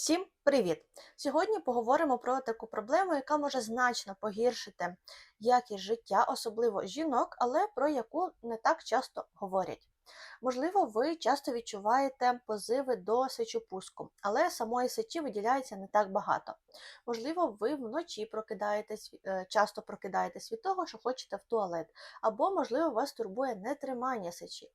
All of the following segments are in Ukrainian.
Всім привіт! Сьогодні поговоримо про таку проблему, яка може значно погіршити якість життя, особливо жінок, але про яку не так часто говорять. Можливо, ви часто відчуваєте позиви до сечопуску, але самої сечі виділяється не так багато. Можливо, ви вночі прокидаєтесь, е, часто прокидаєтесь від того, що хочете в туалет, або, можливо, вас турбує нетримання сечі.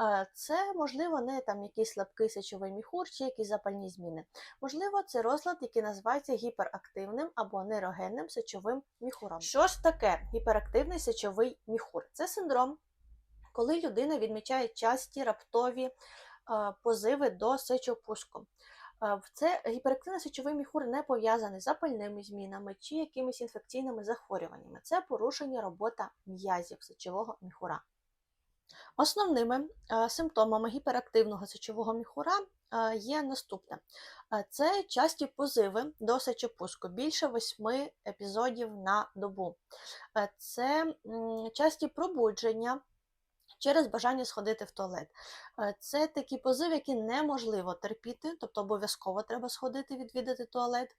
Е, Це, можливо, не там якийсь слабкий сечовий міхур чи якісь запальні зміни. Можливо, це розлад, який називається гіперактивним або нейрогенним сечовим міхуром. Що ж таке гіперактивний сечовий міхур? Це синдром, коли людина відмічає часті раптові е, позиви до сечопуску. Е, Це гіперактивний сечовий міхур не пов'язаний з запальними змінами чи якимись інфекційними захворюваннями. Це порушення робота м'язів сечового міхура. Основними е, симптомами гіперактивного сечового міхура є наступне: це часті позиви до сечопуску, більше восьми епізодів на добу. Це часті пробудження. Через бажання сходити в туалет. Е, Це такі позиви, які неможливо терпіти, тобто обов'язково треба сходити відвідати туалет,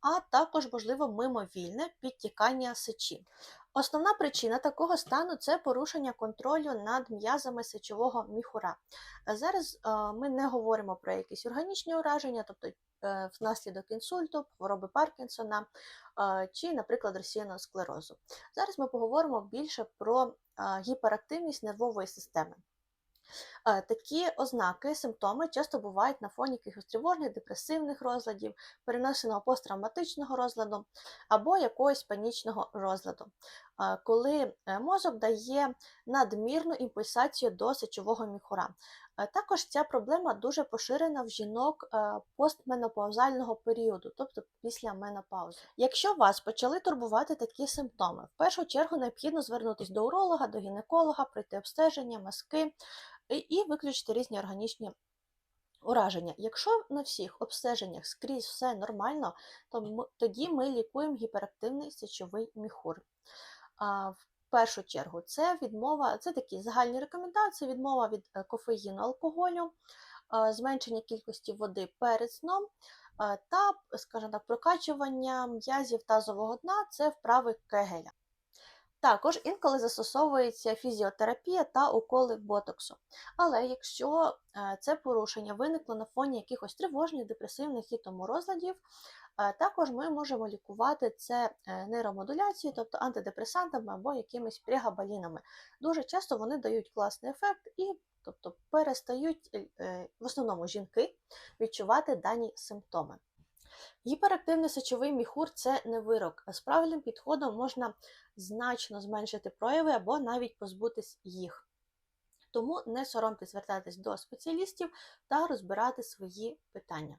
а також, можливо, мимовільне підтікання сечі. Основна причина такого стану це порушення контролю над м'язами сечового міхура. Зараз е, ми не говоримо про якісь органічні ураження, тобто внаслідок інсульту, хвороби Паркінсона е, чи, наприклад, розсіяного склерозу. Зараз ми поговоримо більше про е, гіперактивність нервової системи. Е, Такі ознаки, симптоми часто бувають на фоні якихось тривожних, депресивних розладів, перенесеного посттравматичного розладу або якогось панічного розладу, е, коли е, мозок дає надмірну імпульсацію до сечового міхура. Е, Також ця проблема дуже поширена в жінок е, постменопаузального періоду, тобто після менопаузи. Якщо вас почали турбувати такі симптоми, в першу чергу необхідно звернутися до уролога, до гінеколога, пройти обстеження, мазки і- виключити різні органічні ураження. Якщо на всіх обстеженнях скрізь все нормально, то тоді ми лікуємо гіперактивний сечовий міхур. В першу чергу це відмова, це такі загальні рекомендації: відмова від е, кофеїну, алкоголю, зменшення кількості води перед сном та, скажімо так, прокачування м'язів тазового дна це вправи кегеля. Також інколи застосовується фізіотерапія та уколи ботоксу. Але якщо е, це порушення виникло на фоні якихось тривожних, депресивних і тому розладів, е, також ми можемо лікувати це е, нейромодуляцією, тобто антидепресантами або якимись прегабалінами. Дуже часто вони дають класний ефект і тобто, перестають в основному жінки відчувати дані симптоми. Гіперактивний сечовий міхур це не вирок, а з правильним підходом можна значно зменшити прояви або навіть позбутись їх. Тому не соромтесь звертатись до спеціалістів та розбирати свої питання.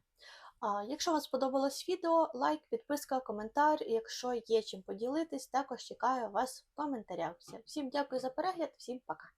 Якщо вам сподобалось відео, лайк, підписка, коментар. Якщо є чим поділитись, також чекаю вас в коментарях. Всім дякую за перегляд, всім пока!